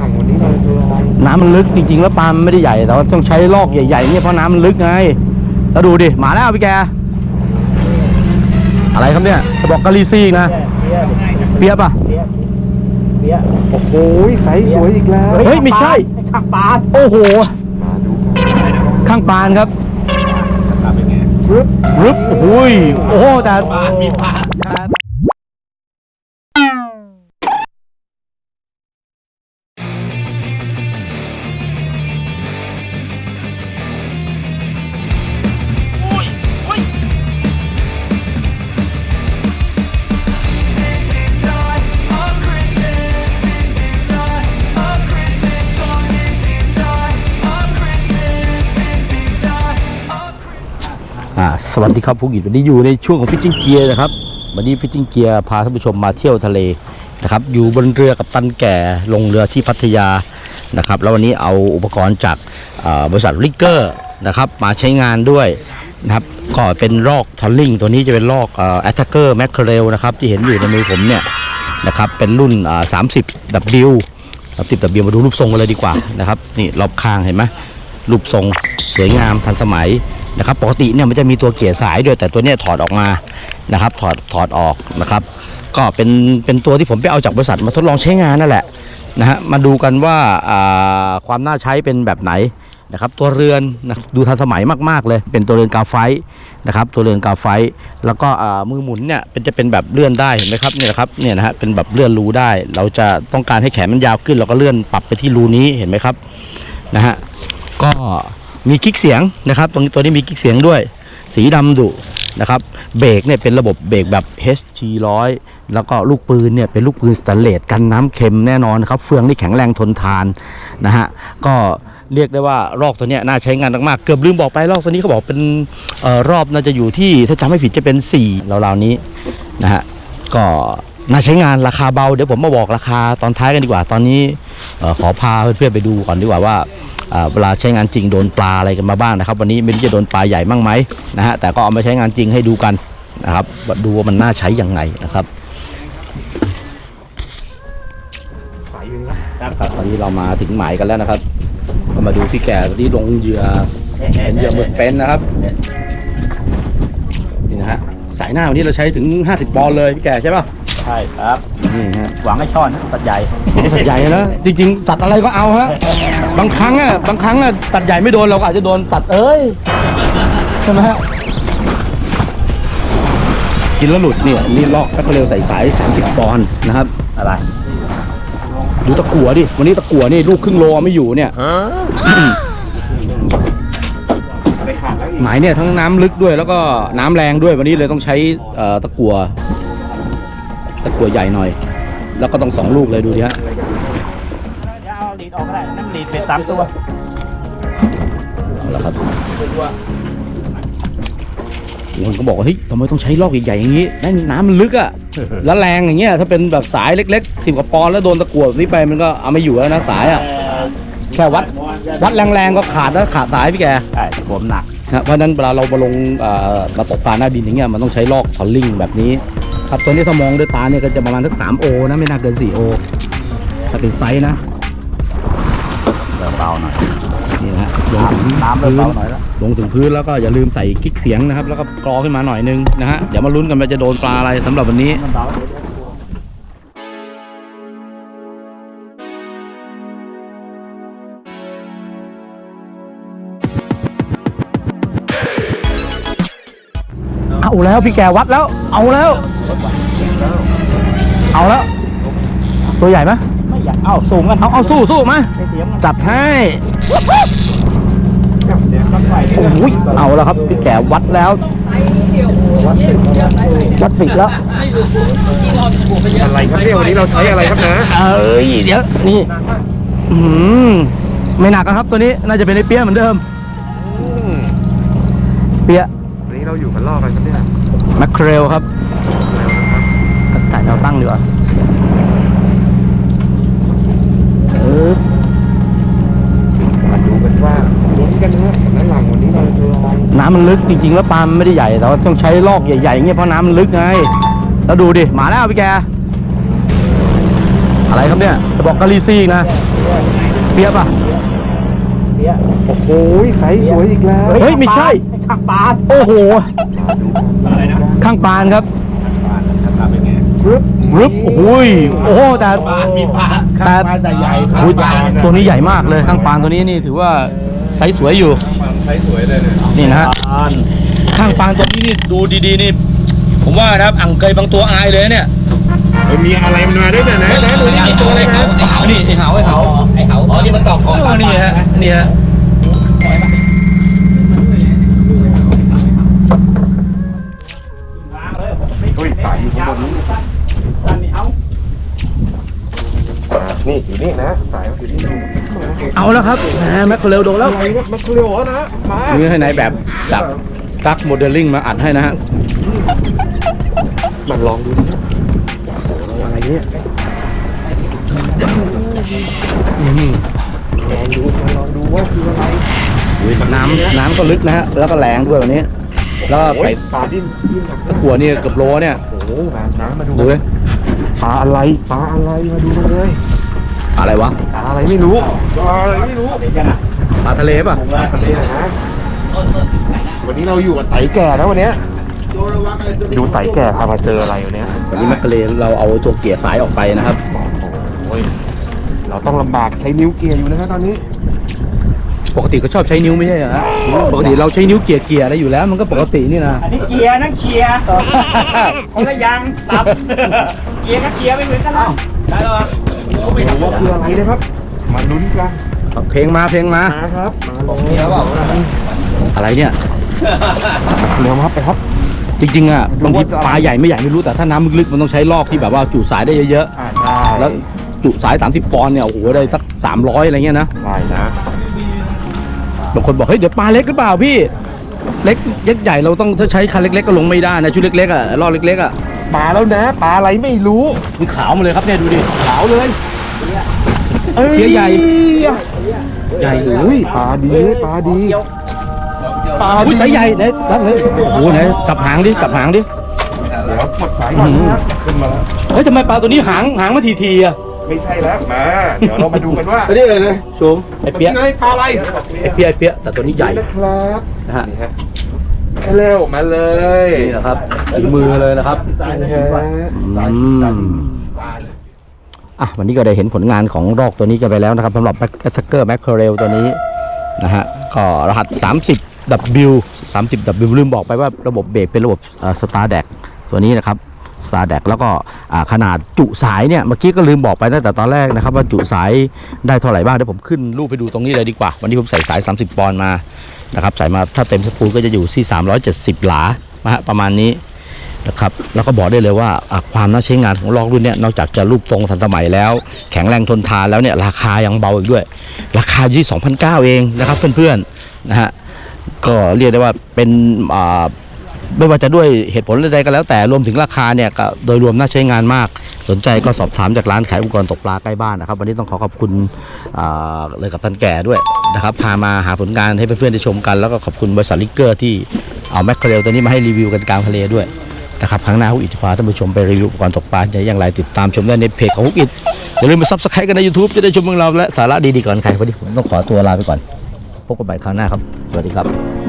หลังวันนี้เราเจออะไรน้ำมันลึกจริง ๆ แล้วปลามันไม่ได้ใหญ่แต่ว่าต้องใช้ลอกใหญ่ๆเนี่ยเพราะน้ำมันลึกไงแล้วดูดิมาแล้วพี่แก อะไรครับเนี่ยจะบอกกะลีซี่อีกนะเบี้ยเปียบอะเบี้ยเบี้ยโอ้โหใสสวยอีกแล้ว เฮ้ยไม่ใช่ ข้างปานโอ้โหมาดูข้างปานครับเป็นไงปึ๊บรึบโอ้ยโอ้โหแต่ปานมีปาน วัสดีครับผู้กิจวันนี้อยู่ในช่วงของฟิชชิงเกียร์นะครับวันนี้ฟิชชิงเกียร์พาท่านผู้ชมมาเที่ยวทะเลนะครับอยู่บนเรือกับตันแก่ลงเรือที่พัทยานะครับแล้ววันนี้เอาอุปกรณ์จากบริษัทริกเกอร์นะครับมาใช้งานด้วยนะครับก็เป็นลอกทอลลิงตัวนี้จะเป็นลอกแอตแทกเกอร์แมคเคเรลนะครับที่เห็นอยู่ในมือผมเนี่ยนะครับเป็นรุ่นอ่า30 W 30 W มาดูรูปทรงกันเลยดีกว่านะครับนี่รอบข้างเห็นไหม รูปทรงสวยงามทันสมัยนะครับ ปกติเนี่ยมันจะมีตัวเกียร์สายด้วยแต่ตัวเนี้ยถอดออกมานะครับ ถอดถอดออกนะครับ ก็เป็นเป็นตัวที่ผมไปเอาจากบริษัทมาทดลองใช้งานนั่นแหละนะฮะมาดูกันว่าความน่าใช้เป็นแบบไหนนะครับตัวเรือนนะดูทันสมัยมากๆเลย เป็นตัวเรือนกาไฟนะครับตัวเรือนกาไฟ แล้วก็มือหมุนเนี่ยเป็นจะเป็นแบบเลื่อนได้เห็นไหมครับเนี่ยครับเนี่ยนะฮะเป็นแบบเลื่อนรูได้ เราจะต้องการให้แขนมันยาวขึ้นเราก็เลื่อนปรับไปที่รูนี้เห็นไหมครับนะฮะ ก็มีคลิกเสียงนะครับตรงนี้ตัวนี้มีคลิกเสียงด้วย สีดำดุนะครับเบรกเนี่ยเป็นระบบเบรกแบบ HT 100แล้วก็ลูกปืนเนี่ยเป็นลูกปืนสแตนเลสกันน้ำเค็มแน่นอนนครับเฟืองนี่แข็งแรงทนทานนะฮะก็เรียกได้ว่ารอกตัวนี้น่าใช้งานมากๆเกือบลืมบอกไปรอกตัวนี้เขาบอกเป็นออรอบน่าจะอยู่ที่ถ้าจำไม่ผิดจะเป็น4ราวๆนี้นะฮะก็ น่าใช้งานราคาเบาเดี๋ยวผมมาบอกราคาตอนท้ายกันดีกว่า ตอนนี้ขอพาเพื่อนๆไปดูก่อนดีกว่าว่าเวลาใช้งานจริงโดนปลาอะไรกันมาบ้างนะครับ วันนี้ไม่รู้จะโดนปลาใหญ่มั่งไหมนะฮะแต่ก็เอามาใช้งานจริงให้ดูกันนะครับว่าดูว่ามันน่าใช้ยังไงนะครับใสอยู่นะครับครับตอนนี้เรามาถึงหมายกันแล้วนะครับ ก็มาดูพี่แก่ที่ลงเหยื่อเห็นเหยื่อหมึกเป็นนะครับนี่นะฮะสายหน้าวันนี้เราใช้ถึง 50ปอนด์เลยพี่แก่ใช่ป่ะ ใช่ครับ นี่ฮะหวังให้ช่อนนะตัดใหญ่ สัตว์ใหญ่นะจริงๆ สัตว์อะไรก็เอาฮะบางครั้งอะบางครั้งอะสัตว์ใหญ่ไม่โดนเราก็อาจจะโดนสัตว์เอ้ยใช่ไหมฮะกินแล้วหลุดเนี่ยนี่ลอกแป๊บเร็วใส่สาย30ปอนด์นะครับ อะไรดูตะกั่วดิ วันนี้ตะกั่วนี่ลูกครึ่งโลเอาไม่อยู่เนี่ยไปขาดแล้วอีกหมายเนี่ยทั้งน้ำลึกด้วยแล้วก็น้ำแรงด้วยวันนี้เลยต้องใช้เอ่อตะกั่ว ตะกั่วใหญ่หน่อย แล้วก็ต้องสองลูกเลยดูดิฮะเดี๋ยวเอาลีดออกก็ได้น้ำลีดเป็นสามตัวเอาละครับบางคนก็บอกว่าเฮ้ยทำไมต้องใช้ลอกใหญ่ๆอย่างนี้นั่นน้ำมันลึกอะแล้วแรงอย่างเงี้ยถ้าเป็นแบบสายเล็กๆสิบกว่าปอนด์แล้วโดนตะกั่วแบบนี้ไปมันก็เอาไม่อยู่แล้วนะสายอะแค่วัดวัดแรงๆก็ขาดแล้วขาดสายพี่แกใช่ผมหนักนะเพราะฉะนั้นเวลาเรามาลงเอ่อมาตกปลาหน้าดินอย่างเงี้ยมันต้องใช้ลอกทอลลิงแบบนี้ ครับตัวนี้ถ้ามองด้วยตาเนี่ยก็จะประมาณสักสามโอนะไม่น่าเกินสี่โอถ้าเป็นไซส์นะเริ่มเบาหน่อยนี่นะฮะลงถึงน้ำเริ่มเบาหน่อยแล้วลงถึงพื้นแล้วก็อย่าลืมใส่กิ๊กเสียงนะครับ แล้วก็กรอขึ้นมาหน่อยนึงนะฮะเดี๋ยวมาลุ้นกันว่าจะโดนปลาอะไรสำหรับวันนี้ เบาเอาแล้วพี่แกวัดแล้ว เอาแล้ว เอาแล้ว ตัวใหญ่ไหมไม่อยากเอาสูงกันเอาเอาสู้สู้มาไม่เสียงมันจัดให้เดี๋ยวต้องใส่โอ้โหเอาแล้วครับ พี่แกวัดแล้ววัดตึกวัดปิดแล้ว อะไรครับเนี่ยวันนี้เราใช้อะไรครับนะเอ้ยเดี๋ยวนี่อื้อหือไม่หนักอะครับตัวนี้น่าจะเป็นไอเปียเหมือนเดิม เปียวั นนี้เราอยู่กันลอกกันครับเนี่ยแมคเครลครับแล้วนะครับถ่ายแนวตั้งดีกว่าเออมาดูกันว่าลุ้นกันนะฮะด้านหลังวันนี้เราเจออะไรน้ำมันลึกจริงๆ แล้วปลามันไม่ได้ใหญ่แต่ว่าต้องใช้ลอกใหญ่ๆเงี้ยเพราะน้ำมันลึกไง แล้วดูดิ มาแล้วพี่แก อะไรครับเนี่ยจะบอกกะลีซี่อีกนะเปียบอะ โอ้โหใสสวยอีกแล้ว เฮ้ยไม่ใช่ ข้างปานโอ้โห อะไรนะข้างปานครับปานเป็นไงรึบรึบโอ้โหยโอ้โหแต่ปานมีปานแต่ปานแต่ใหญ่โอ้ยตัวนี้ใหญ่มากเลยข้างปานตัวนี้นี่ถือว่าไซส์สวยอยู่ใช้สวยเลยเนี่ยนี่นะฮะปานข้างปานตัวนี้นี่ดูดีๆนี่ ผมว่านะครับอ่างเกยบางตัวอายเลยเนี่ย มีอะไรมันมาด้วยนะนะนะดูนี่ตัวอะไรนะไอ้เหานี่ไอ้เหาไอ้เหาไอ้เหาอ๋อนี่มันตอกของนี่ฮะนี่ฮะเฮ้ยสายอยู่ข้างบนนี้อันนี้เอาอ่านี่อยู่นี่นะสายอยู่นี่เอาแล้วครับแหมแม็กโคเรลโดนแล้วอะไรเนี่ยมันเร็วเหรอนะมานี่ให้นายแบบจากกักโมเดลลิ่งมาอัดให้นะฮะมันลองดู นี่ยอื้อหือลองดูมาลองดูว่าคืออะไรอุ้ยน้ำน้ำก็ลึกนะฮะ แล้วก็แรงด้วยวันนี้ แล้วก็โอ้ไก่ยปลาดิ้นดิ้นหนักตะกัวนี่เกือบโลเนี่ย โอ้โหน้ำน้ำมาดูดูเลยปลาอะไรปลาอะไรมาดูกันเลยอะไรวะปลาอะไรไม่รู้ปลาอะไรไม่รู้ปลาทะเลป่ะนี่นะฮะวันนี้เราอยู่กับไตแก่แล้ววันเนี้ยดูไตแก่พามาเจออะไรวันเนี้ย วันนี้แม็กโคเรลเราเอาตัวเกียร์สายออกไปนะครับ โอ้ยเราต้องลำบากใช้นิ้วเกียร์อยู่นะครับตอนนี้ ปกติเขาชอบใช้นิ้วไม่ใช่เหรอฮะปกติเราใช้นิ้วเกียร์เกียร์อะไรอยู่แล้ว มันก็ปกตินี่นะ อันนี้เกียร์นั่นเกียร์คนละอยางตับเกียร์กับเกียร์ไม่เหมือนกันแล้วได้แล้วอะไม่รู้ว่าคืออะไรนะครับ มาลุ้นกันเพลงมาเพลงมามาครับมาเกียร์เปล่าอะไรเนี่ยเร็วครับไปครับ จริงๆอะบางทีปลาใหญ่ไม่ใหญ่ไม่รู้แต่ถ้าน้ำลึกๆมันต้องใช้ลอกที่แบบว่าจุสายได้เยอะอ่าใช่ๆแล้วจุสาย 30ปอนด์เนี่ยโอ้โหได้สัก300อะไรเงี้ยนะได้นะบางคนบอกเฮ้ยเดี๋ยวปลาเล็กหรือเปล่าพี่ เล็กเล็กใหญ่เราต้องถ้าใช้คันเล็กๆก็ลงไม่ได้นะชุดเล็กๆอะลอกเล็กๆอะปลาแล้วนะปลาอะไรไม่รู้มันขาวมาเลยครับเนี่ยดูดิขาวเลยเกียร์ใหญ่ ใหญ่อุ้ยปลาดีปลาดี ปลาอุ้ดียสายใหญ่ไหนตั้งเลยโอ้โหไหนจับหางดิจับหางดิเดี๋ยวกดสายก่อนนะครับขึ้นมาแล้วเฮ้ยทำไมปลาตัวนี้หางหางมาทีทีๆอะไม่ใช่แล้วมาเดี๋ยวเรามาดูกันว่านี่เลยนะชมไอเปี๊ยะไงปลาอะไรไอเปี๊ยะไอเปี๊ยะแต่ตัวนี้ใหญ่นะครับนะฮะนี่ฮะมาเร็วมาเลยนี่นะครับฝีมือเลยนะครับ นี่ฮะอืมอะวันนี้ก็ได้เห็นผลงานของรอกตัวนี้กันไปแล้วนะครับสำหรับแบ็คสเกอร์แมคเคเรลตัวนี้นะฮะก็รหัส 30 W 30 W ลืมบอกไปว่าระบบเบรกเป็นระบบสตาร์แดกตัวนี้นะครับสตาร์แดกแล้วก็ขนาดจุสายเนี่ย เมื่อกี้ก็ลืมบอกไปตั้งแต่ตอนแรกนะครับ ว่าจุสายได้เท่าไหร่บ้างเดี๋ยวผมขึ้นรูปไปดูตรงนี้เลยดีกว่า วันนี้ผมใส่สาย 30 ปอนด์มานะครับใส่มาถ้าเต็มสปูลก็จะอยู่ที่ 370 หลาประมาณนี้นะครับแล้วก็บอกได้เลยว่าความน่าใช้งานของลอกรุ่นนี้นอกจากจะรูปทรงทันสมัยแล้ว แข็งแรงทนทานแล้วเนี่ยราคายังเบาอีกด้วย ราคาอยู่ที่2,009เองนะครับเพื่อนๆนะฮะ ก็เรียกได้ว่าเป็นไม่ว่าจะด้วยเหตุผลใดก็แล้วแต่รวมถึงราคาเนี่ยก็โดยรวมน่าใช้งานมาก สนใจก็สอบถามจากร้านขายอุปกรณ์ตกปลาใกล้บ้านนะครับ วันนี้ต้องขอขอบคุณเลยกับท่านแก่ด้วยนะครับพามาหาผลงานให้เพื่อนๆได้ชมกัน แล้วก็ขอบคุณบริษัทลิกเกอร์ที่เอาแมคเคเรลตัวนี้มาให้รีวิวกันกลางทะเลด้วยนะครับครั้งหน้าฮุกอิทจะพาท่านผู้ชมไปรีวิวอุปกรณ์ตกปลาจะอย่างไรติดตามชมได้ในเพจของฮุกอิทอย่าลืมไปซับสไครต์กันใน YouTube จะได้ชมเรื่องราวและสาระดีๆก่อนใครวันนี้ผมต้องขอตัวลาไปก่อน พบกันใหม่คราวหน้าครับ สวัสดีครับ